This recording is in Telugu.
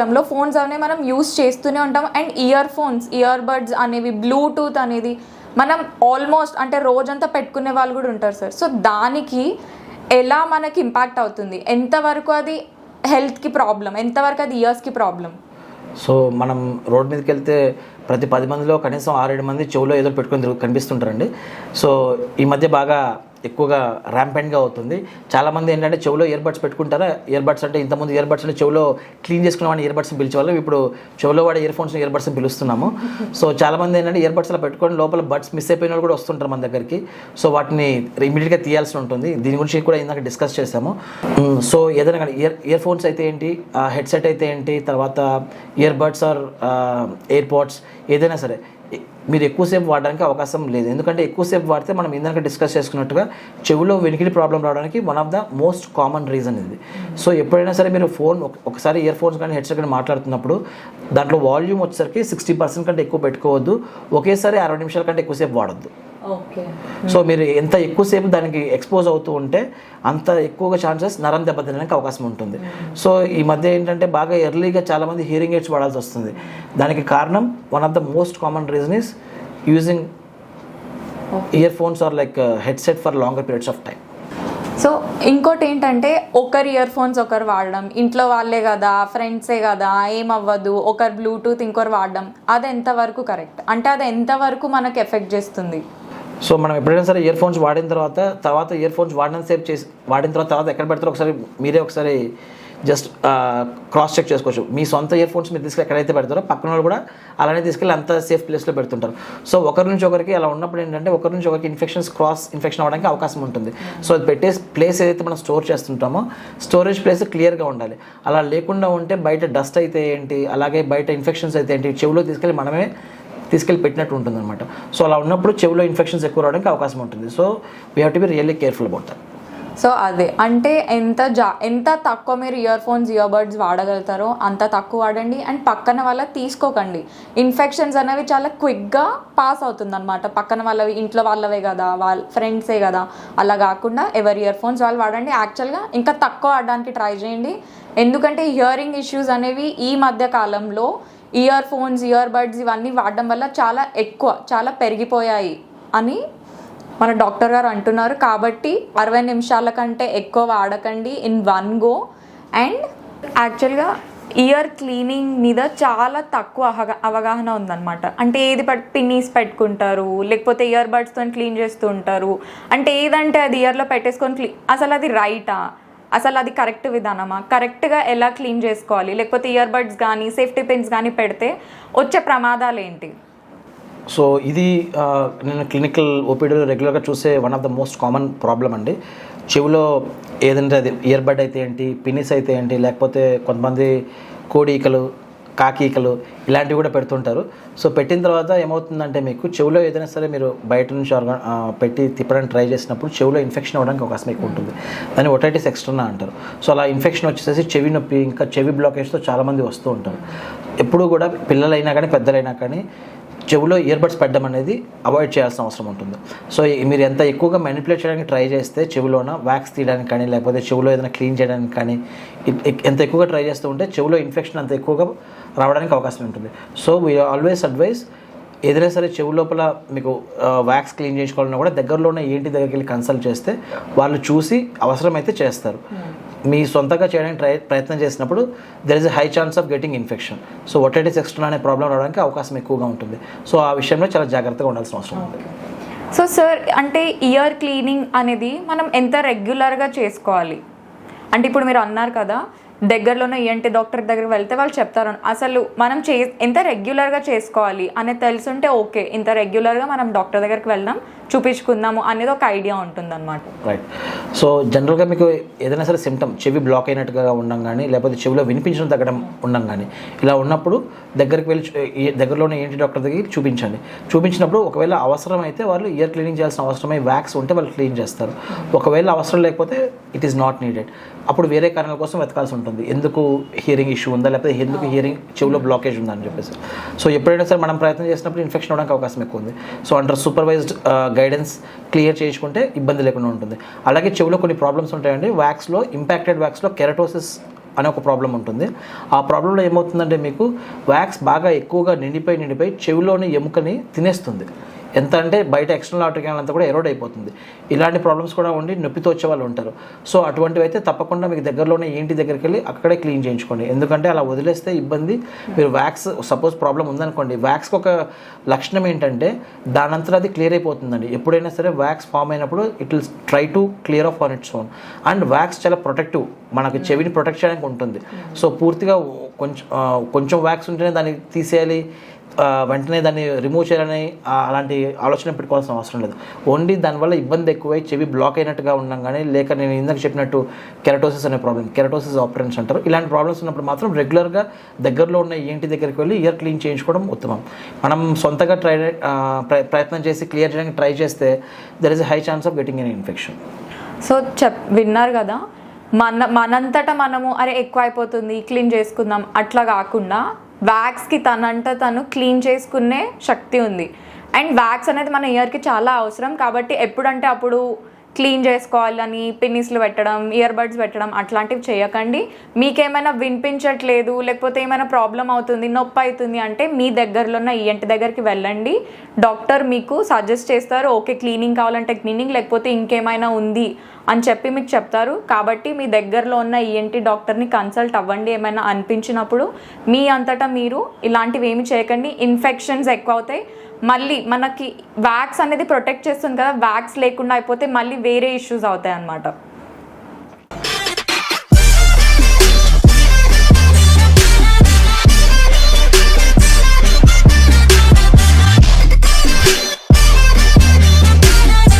కాలంలో ఫోన్స్ అనేవి మనం యూస్ చేస్తూనే ఉంటాం. And earphones earbuds అనేవి బ్లూటూత్ అనేది మనం ఆల్మోస్ట్ అంటే రోజంతా పెట్టుకునే వాళ్ళు కూడా ఉంటారు సార్. సో దానికి ఎలా మనకి ఇంపాక్ట్ అవుతుంది? ఎంతవరకు అది హెల్త్కి ప్రాబ్లం ఎంతవరకు అది ఇయర్స్కి ప్రాబ్లం సో మనం రోడ్ మీదకి వెళ్తే ప్రతి పది మందిలో కనీసం ఆరేడు మంది చెవులో ఏదో పెట్టుకొని కనిపిస్తుంటారండి. సో ఈ మధ్య బాగా ఎక్కువగా ర్యాంపెంట్గా అవుతుంది. చాలామంది ఏంటంటే చెవులో ఇయర్బడ్స్ పెట్టుకుంటారా? ఇయర్బడ్స్ అంటే ఇంతకుముందు ఇయర్బడ్స్ అంటే చెవులో క్లీన్ చేసుకునే వాడిని ఇయర్ బడ్స్ని పిలిచేవాళ్ళం. ఇప్పుడు చెవులో వాడే ఇయర్ ఇయర్బడ్స్ ఇయర్ బడ్స్ని పిలుస్తున్నాము. సో చాలామంది ఏంటంటే ఇయర్ అలా పెట్టుకొని లోపల బడ్స్ మిస్ అయిపోయిన వాళ్ళు కూడా వస్తుంటారు మన దగ్గరికి. సో వాటిని ఇమీడియట్గా తీయాల్సి ఉంటుంది. దీని గురించి కూడా ఇందాక డిస్కస్ చేసాము సో ఏదైనా కానీ ఇయర్ ఇయర్ ఫోన్స్ అయితే ఏంటి? హెడ్సెట్ అయితే ఏంటి? తర్వాత ఇయర్బడ్స్ ఆర్ ఎయిర్పాడ్స్ ఏదైనా సరే. మీరు ఎక్కువసేపు వాడడానికి అవకాశం లేదు. ఎందుకంటే ఎక్కువసేపు వాడితే మనం ఇందాక డిస్కస్ చేసుకున్నట్టుగా చెవిలో వెనికిడి ప్రాబ్లం రావడానికి one of the most common reason ఇది. సో ఎప్పుడైనా సరే మీరు ఫోన్ ఒక- ఒకసారి ఇయర్ ఫోన్స్ కానీ హెడ్సెట్ కానీ మాట్లాడుతున్నప్పుడు దాంట్లో వాల్యూమ్ వచ్చేసరికి సిక్స్టీ పర్సెంట్ కంటే ఎక్కువ పెట్టుకోవద్దు. ఒకేసారి అరవై నిమిషాల కంటే ఎక్కువసేపు వాడద్దు. ఓకే సో మీరు ఎంత ఎక్కువసేపు దానికి ఎక్స్పోజ్ అవుతూ ఉంటే అంత ఎక్కువగా ఛాన్సెస్ నరం దెబ్బతినడానికి అవకాశం ఉంటుంది. సో ఈ మధ్య ఏంటంటే బాగా ఎర్లీగా చాలామంది హియరింగ్ ఎయిడ్స్ వాడాల్సి వస్తుంది. దానికి కారణం one of the most common reason using earphones or like headset for longer periods of time so ఇంకోటి ఏంటంటే ఒకరు ఇయర్ ఫోన్స్ ఒకరు వాడడం. ఇంట్లో వాళ్ళే కదా ఫ్రెండ్సే కదా ఏమవ్వదు ఒకరు బ్లూటూత్ ఇంకొకరు వాడడం. అది ఎంతవరకు కరెక్ట్ అంటే అది ఎంతవరకు మనకు ఎఫెక్ట్ చేస్తుంది? సో మనం ఎప్పుడైనా సరే ఇయర్ ఫోన్స్ వాడిన తర్వాత తర్వాత ఇయర్ ఫోన్స్ వాడిన సేపు చేసి వాడిన తర్వాత తర్వాత ఎక్కడ పెడతారో ఒకసారి మీరే ఒకసారి జస్ట్ క్రాస్ చెక్ చేసుకోవచ్చు. మీ సొంత ఇయర్ ఫోన్స్ మీరు తీసుకెళ్ళి ఎక్కడైతే పెడతారో పక్కన వాళ్ళు కూడా అలానే తీసుకెళ్ళి అంత సేఫ్ ప్లేస్లో పెడుతుంటారు. సో ఒకరి నుంచి ఒకరికి అలా ఉన్నప్పుడు ఏంటంటే ఒకరి నుంచి ఒకరికి ఇన్ఫెక్షన్స్ క్రాస్ ఇన్ఫెక్షన్ అవ్వడానికి అవకాశం ఉంటుంది. సో అది పెట్టే ప్లేస్ ఏదైతే మనం స్టోర్ చేస్తుంటామో స్టోరేజ్ ప్లేస్ క్లియర్గా ఉండాలి. అలా లేకుండా ఉంటే బయట డస్ట్ అయితే ఏంటి అలాగే బయట ఇన్ఫెక్షన్స్ అయితే ఏంటి చెవిలో తీసుకెళ్ళి మనమే తీసుకెళ్ళి పెట్టినట్టు ఉంటుంది అనమాట సో అలా ఉన్నప్పుడు చెవిలో ఇన్ఫెక్షన్స్ ఎక్కువ రావడానికి అవకాశం ఉంటుంది. So we have to be really careful about that so అదే. అంటే ఎంత జా ఎంత తక్కువ మీరు ఇయర్ ఫోన్స్ ఇయర్ బడ్స్ వాడగలుగుతారో అంత తక్కువ వాడండి. అండ్ పక్కన వాళ్ళ తీసుకోకండి. ఇన్ఫెక్షన్స్ అనేవి చాలా క్విక్గా పాస్ అవుతుంది అనమాట పక్కన వాళ్ళవి ఇంట్లో వాళ్ళవే కదా వాళ్ళ ఫ్రెండ్సే కదా. అలా కాకుండా ఎవరి ఇయర్ ఫోన్స్ వాళ్ళు వాడండి. యాక్చువల్గా ఇంకా తక్కువ వాడడానికి ట్రై చేయండి. ఎందుకంటే హియరింగ్ ఇష్యూస్ అనేవి ఈ మధ్య కాలంలో ఇయర్ ఫోన్స్ ఇయర్ బడ్స్ ఇవన్నీ వాడడం వల్ల చాలా ఎక్కువ చాలా పెరిగిపోయాయి అని మన డాక్టర్ గారు అంటున్నారు. కాబట్టి అరవై నిమిషాల కంటే ఎక్కువ వాడకండి ఇన్ వన్ గో. అండ్ యాక్చువల్గా ఇయర్ క్లీనింగ్ మీద చాలా తక్కువ అవగా అవగాహన ఉందన్నమాట. అంటే ఏది పట్ పిన్నీస్ పెట్టుకుంటారు లేకపోతే ఇయర్ బడ్స్తో క్లీన్ చేస్తూ ఉంటారు. అంటే ఏదంటే అది ఇయర్లో పెట్టేసుకొని క్లీ అసలు అది రైటా? అసలు అది కరెక్ట్ విధానమా? కరెక్ట్గా ఎలా క్లీన్ చేసుకోవాలి? లేకపోతే ఇయర్ బడ్స్ కానీ సేఫ్టీ పిన్స్ కానీ పెడితే వచ్చే ప్రమాదాలు ఏంటి సో ఇది నేను క్లినికల్ ఓపీడీలో రెగ్యులర్గా చూసే one of the most common problem అండి. చెవిలో ఏదంటే అది ఇయర్బడ్ అయితే ఏంటి పినిస్ అయితే ఏంటి లేకపోతే కొంతమంది కోడి ఈకలు కాకి ఈకలు ఇలాంటివి కూడా పెడుతుంటారు. సో పెట్టిన తర్వాత ఏమవుతుందంటే మీకు చెవిలో ఏదైనా సరే మీరు బయట నుంచి ఆర్గా పెట్టి తిప్పడానికి ట్రై చేసినప్పుడు చెవిలో ఇన్ఫెక్షన్ అవ్వడానికి అవకాశం ఎక్కువ ఉంటుంది. దాన్ని ఒటైటిస్ ఎక్స్టర్నా అంటారు. సో అలా ఇన్ఫెక్షన్ వచ్చేసి చెవి నొప్పి ఇంకా చెవి బ్లాకేజ్తో చాలామంది వస్తూ ఉంటారు. ఎప్పుడు కూడా పిల్లలైనా కానీ పెద్దలైనా కానీ చెవిలో ఇయర్బడ్స్ పెట్టడం అనేది అవాయిడ్ చేయాల్సిన అవసరం ఉంటుంది. సో మీరు ఎంత ఎక్కువగా మెనిపులేట్ చేయడానికి ట్రై చేస్తే చెవిలోన వ్యాక్స్ తీయడానికి కానీ లేకపోతే చెవిలో ఏదైనా క్లీన్ చేయడానికి కానీ ఎంత ఎక్కువగా ట్రై చేస్తూ ఉంటే చెవిలో ఇన్ఫెక్షన్ అంత ఎక్కువగా రావడానికి అవకాశం ఉంటుంది. సో వీ ఆల్వేస్ అడ్వైస్ ఏదైనా సరే చెవు లోపల మీకు వ్యాక్స్ క్లీన్ చేసుకోవాలన్నా కూడా దగ్గరలోనే ఏంటి దగ్గరికి వెళ్ళి కన్సల్ట్ చేస్తే వాళ్ళు చూసి అవసరమైతే చేస్తారు. Hmm. మీ సొంతంగా చేయడానికి ట్రై ప్రయత్నం చేసినప్పుడు there is a high chance of getting infection so otitis externa అనే ప్రాబ్లం రావడానికి అవకాశం ఎక్కువగా ఉంటుంది. సో ఆ విషయంలో చాలా జాగ్రత్తగా ఉండాల్సిన అవసరం ఉంది. సో సార్ అంటే ఇయర్ క్లీనింగ్ అనేది మనం ఎంత రెగ్యులర్గా చేసుకోవాలి? అంటే ఇప్పుడు మీరు అన్నారు కదా దగ్గరలోనే ఏంటి డాక్టర్ దగ్గరికి వెళ్తే వాళ్ళు చెప్తారు అసలు మనం చే ఎంత రెగ్యులర్గా చేసుకోవాలి? అనేది తెలుసుంటే ఓకే ఇంత రెగ్యులర్గా మనం డాక్టర్ దగ్గరికి వెళ్దాం. చూపించుకుందాము అనేది ఒక ఐడియా ఉంటుంది అనమాట రైట్ సో జనరల్గా మీకు ఏదైనా సరే సిమ్టమ్ చెవి బ్లాక్ అయినట్టుగా ఉండం కానీ లేకపోతే చెవిలో వినిపించడం తగ్గడం ఉండం కానీ ఇలా ఉన్నప్పుడు దగ్గరికి వెళ్ళి దగ్గరలోనే ఏంటి డాక్టర్ దగ్గరికి చూపించండి. చూపించినప్పుడు ఒకవేళ అవసరం అయితే వాళ్ళు ఇయర్ క్లీనింగ్ చేయాల్సిన అవసరమై వ్యాక్స్ ఉంటే వాళ్ళు క్లీన్ చేస్తారు. ఒకవేళ అవసరం లేకపోతే ఇట్ ఈస్ నాట్ నీడెడ్ అప్పుడు వేరే కారణాల కోసం వెతకాల్సి ఉంటుంది. ఎందుకు హియరింగ్ ఇష్యూ ఉందా లేకపోతే ఎందుకు హియరింగ్ చెవిలో బ్లాకేజ్ ఉందా అని చెప్పేసి. సో ఎప్పుడైనా సరే మనం ప్రయత్నం చేసినప్పుడు ఇన్ఫెక్షన్ అవడానికి అవకాశం ఎక్కువ ఉంది. So under supervised guidance clear చేసుకుంటే ఇబ్బంది లేకుండా ఉంటుంది. అలాగే చెవిలో కొన్ని ప్రాబ్లమ్స్ ఉంటాయండి. వ్యాక్స్లో ఇంపాక్టెడ్ వ్యాక్స్లో కెరటోసిస్ అనే ఒక ప్రాబ్లం ఉంటుంది. ఆ ప్రాబ్లంలో ఏమవుతుందంటే మీకు వ్యాక్స్ బాగా ఎక్కువగా నిండిపోయి నిండిపోయి చెవిలోని ఎముకని తినేస్తుంది. ఎంత అంటే బయట ఎక్స్టర్నల్ ఆర్టికల్ అంతా కూడా ఎరోడ్ అయిపోతుంది. ఇలాంటి ప్రాబ్లమ్స్ కూడా ఉండి నొప్పితో వచ్చే వాళ్ళు ఉంటారు. సో అటువంటివి అయితే తప్పకుండా మీకు దగ్గరలోనే ఏంటి దగ్గరికి వెళ్ళి అక్కడే క్లీన్ చేయించుకోండి. ఎందుకంటే అలా వదిలేస్తే ఇబ్బంది. మీరు వ్యాక్స్ సపోజ్ ప్రాబ్లం ఉందనుకోండి. వ్యాక్స్కి ఒక లక్షణం ఏంటంటే దానంతా అది క్లియర్ అయిపోతుందండి. ఎప్పుడైనా సరే వ్యాక్స్ ఫామ్ అయినప్పుడు it will try to clear off on its own and wax చాలా ప్రొటెక్టివ్ మనకు చెవిని ప్రొటెక్ట్ చేయడానికి ఉంటుంది. సో పూర్తిగా కొంచెం కొంచెం వ్యాక్స్ ఉంటేనే దాన్ని తీసేయాలి. వెంటనే దాన్ని రిమూవ్ చేయాలని అలాంటి ఆలోచన పెట్టుకోవాల్సిన అవసరం లేదు. ఓన్లీ దానివల్ల ఇబ్బంది ఎక్కువై చెవి బ్లాక్ అయినట్టుగా ఉన్నాం కానీ లేక నేను ఇందాక చెప్పినట్టు కెరటోసిస్ అనే ప్రాబ్లం కెరటోసిస్ ఆపరెన్స్ అంటారు. ఇలాంటి ప్రాబ్లమ్స్ ఉన్నప్పుడు మాత్రం రెగ్యులర్గా దగ్గరలో ఉన్న ఏంటి దగ్గరికి వెళ్ళి ఇయర్ క్లీన్ చేయించుకోవడం ఉత్తమం. మనం సొంతగా ట్రై ప్ర- ప్రయత్నం చేసి క్లియర్ చేయడానికి ట్రై చేస్తే there is high chance of getting an infection so చెప్ విన్నారు కదా? మన మనంతటా మనము అరే ఎక్కువ అయిపోతుంది క్లీన్ చేసుకుందాం. అట్లా కాకుండా వ్యాక్స్కి తనంట తను క్లీన్ చేసుకునే శక్తి ఉంది. అండ్ వ్యాక్స్ అనేది మన ఇయర్కి చాలా అవసరం కాబట్టి ఎప్పుడంటే అప్పుడు క్లీన్ చేసుకోవాలని పిన్నిస్లు పెట్టడం ఇయర్ బడ్స్ పెట్టడం అట్లాంటివి చేయకండి. మీకేమైనా వినిపించట్లేదు లేకపోతే ఏమైనా ప్రాబ్లం అవుతుంది నొప్పి అవుతుంది అంటే మీ దగ్గరలో ఉన్న ఈఎన్టీ దగ్గరికి వెళ్ళండి. డాక్టర్ మీకు సజెస్ట్ చేస్తారు ఓకే క్లీనింగ్ కావాలంటే క్లీనింగ్ లేకపోతే ఇంకేమైనా ఉంది అని చెప్పి మీకు చెప్తారు. కాబట్టి మీ దగ్గరలో ఉన్న ఈఎన్టీ డాక్టర్ని కన్సల్ట్ అవ్వండి ఏమైనా అనిపించినప్పుడు. మీ అంతటా మీరు ఇలాంటివి ఏమి చేయకండి. ఇన్ఫెక్షన్స్ ఎక్కువ అవుతాయి మళ్ళీ మనకి వ్యాక్స్ అనేది ప్రొటెక్ట్ చేస్తుంది కదా వ్యాక్స్ లేకుండా అయిపోతే మళ్ళీ వేరే ఇష్యూస్ అవుతాయి అన్నమాట